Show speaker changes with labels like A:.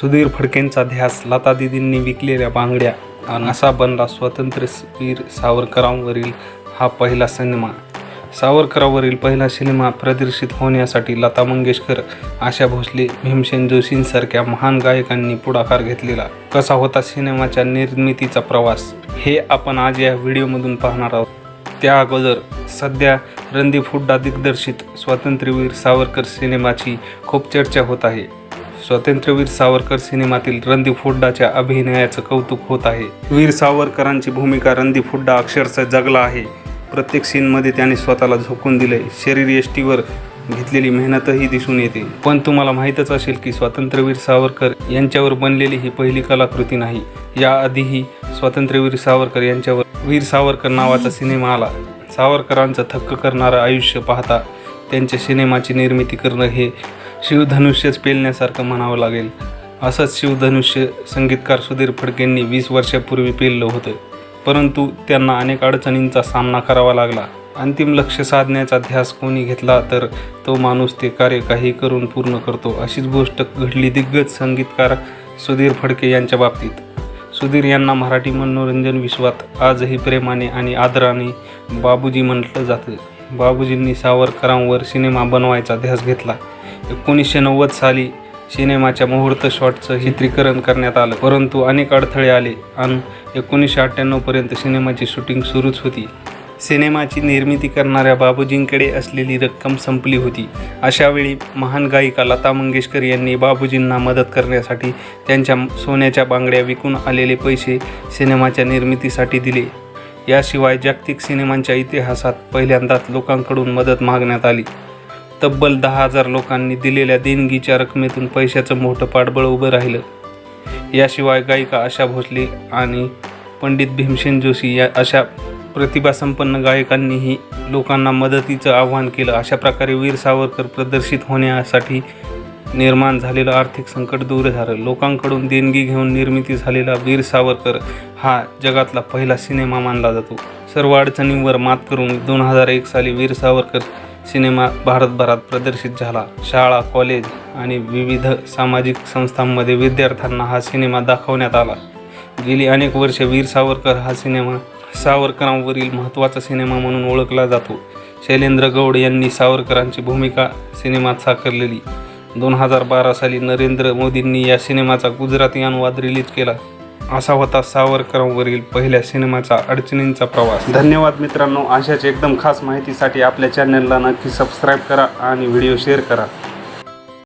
A: सुधीर फडकेंचा ध्यास लता दिदींनी विकलेल्या बांगड्या आणि असा बनला स्वातंत्र्य वीर सावरकरांवरील हा पहिला सिनेमा. सावरकरांवरील पहिला सिनेमा प्रदर्शित होण्यासाठी लता मंगेशकर आशा भोसले भीमसेन जोशींसारख्या महान गायकांनी पुढाकार घेतलेला. कसा होता सिनेमाच्या निर्मितीचा प्रवास हे आपण आज या व्हिडिओमधून पाहणार आहोत. त्या अगोदर सध्या रणदीप हुड्डा दिग्दर्शित स्वातंत्र्यवीर सावरकर सिनेमाची खूप चर्चा होत आहे. स्वातंत्र्यवीर सावरकर सिनेमातील रणदीप हुड्डाच्या अभिनयाचं कौतुक होत आहे. वीर सावरकरांची भूमिका रणदीप हुड्डा अक्षरशः जगला आहे. प्रत्येक सीनमध्ये त्याने स्वतःला झोकून दिले शरीर यष्टीवर घेतलेली मेहनतही दिसून येते. पण तुम्हाला माहीतच असेल की स्वातंत्र्यवीर सावरकर यांच्यावर बनलेली ही पहिली कलाकृती नाही. याआधीही स्वातंत्र्यवीर सावरकर यांच्यावर वीर सावरकर नावाचा सिनेमा आला. सावरकरांचं थक्क करणारं आयुष्य पाहता त्यांच्या सिनेमाची निर्मिती करणं हे शिवधनुष्यच पेलण्यासारखं म्हणावं लागेल. असंच शिवधनुष्य संगीतकार सुधीर फडकेंनी वीस वर्षापूर्वी पेललं होतं. परंतु त्यांना अनेक अडचणींचा सामना करावा लागला. अंतिम लक्ष साधण्याचा ध्यास कोणी घेतला तर तो माणूस ते कार्य काही करून पूर्ण करतो अशीच गोष्ट घडली दिग्गज संगीतकार सुधीर फडके यांच्या बाबतीत. सुधीर यांना मराठी मनोरंजन विश्वात आजही प्रेमाने आणि आदराने बाबूजी म्हटलं जातं. बाबूजींनी सावरकरांवर सिनेमा बनवायचा ध्यास घेतला. एकोणीसशे नव्वद साली सिनेमाच्या मुहूर्त शॉटचं चित्रीकरण करण्यात आलं. परंतु अनेक अडथळे आले आणि एकोणीसशे अठ्ठ्याण्णवपर्यंत सिनेमाची शूटिंग सुरूच होती. सिनेमाची निर्मिती करणाऱ्या बाबूजींकडे असलेली रक्कम संपली होती. अशावेळी महान गायिका लता मंगेशकर यांनी बाबूजींना मदत करण्यासाठी त्यांच्या सोन्याच्या बांगड्या विकून आलेले पैसे सिनेमाच्या निर्मितीसाठी दिले. याशिवाय जागतिक सिनेमांच्या इतिहासात पहिल्यांदाच लोकांकडून मदत मागण्यात आली. तब्बल दहा हजार लोकांनी दिलेल्या देणगीच्या रकमेतून पैशाचं मोठं पाठबळ उभं राहिलं. याशिवाय गायिका आशा भोसले आणि पंडित भीमसेन जोशी या अशा प्रतिभासंपन्न गायकांनीही लोकांना मदतीचं आवाहन केलं. अशा प्रकारे वीर सावरकर प्रदर्शित होण्यासाठी निर्माण झालेलं आर्थिक संकट दूर झालं. लोकांकडून देणगी घेऊन निर्मिती झालेला वीर सावरकर हा जगातला पहिला सिनेमा मानला जातो. सर्व अडचणींवर मात करून दोन हजार एक साली वीर सावरकर सिनेमा भारतभरात प्रदर्शित झाला. शाळा कॉलेज आणि विविध सामाजिक संस्थांमध्ये विद्यार्थ्यांना हा सिनेमा दाखवण्यात आला. गेली अनेक वर्षे वीर सावरकर हा सिनेमा सावरकरांवरील महत्त्वाचा सिनेमा म्हणून ओळखला जातो. शैलेंद्र गौड यांनी सावरकरांची भूमिका सिनेमात साकारलेली. दोन हजार बारा साली नरेंद्र मोदींनी या सिनेमाचा गुजराती अनुवाद रिलीज केला. असा होता सावरकरांवरील पहिल्या सिनेमाचा अडचणींचा प्रवास. धन्यवाद मित्रांनो. अशाच एकदम खास माहितीसाठी आपल्या चॅनलला नक्की सबस्क्राईब करा आणि व्हिडिओ शेअर करा.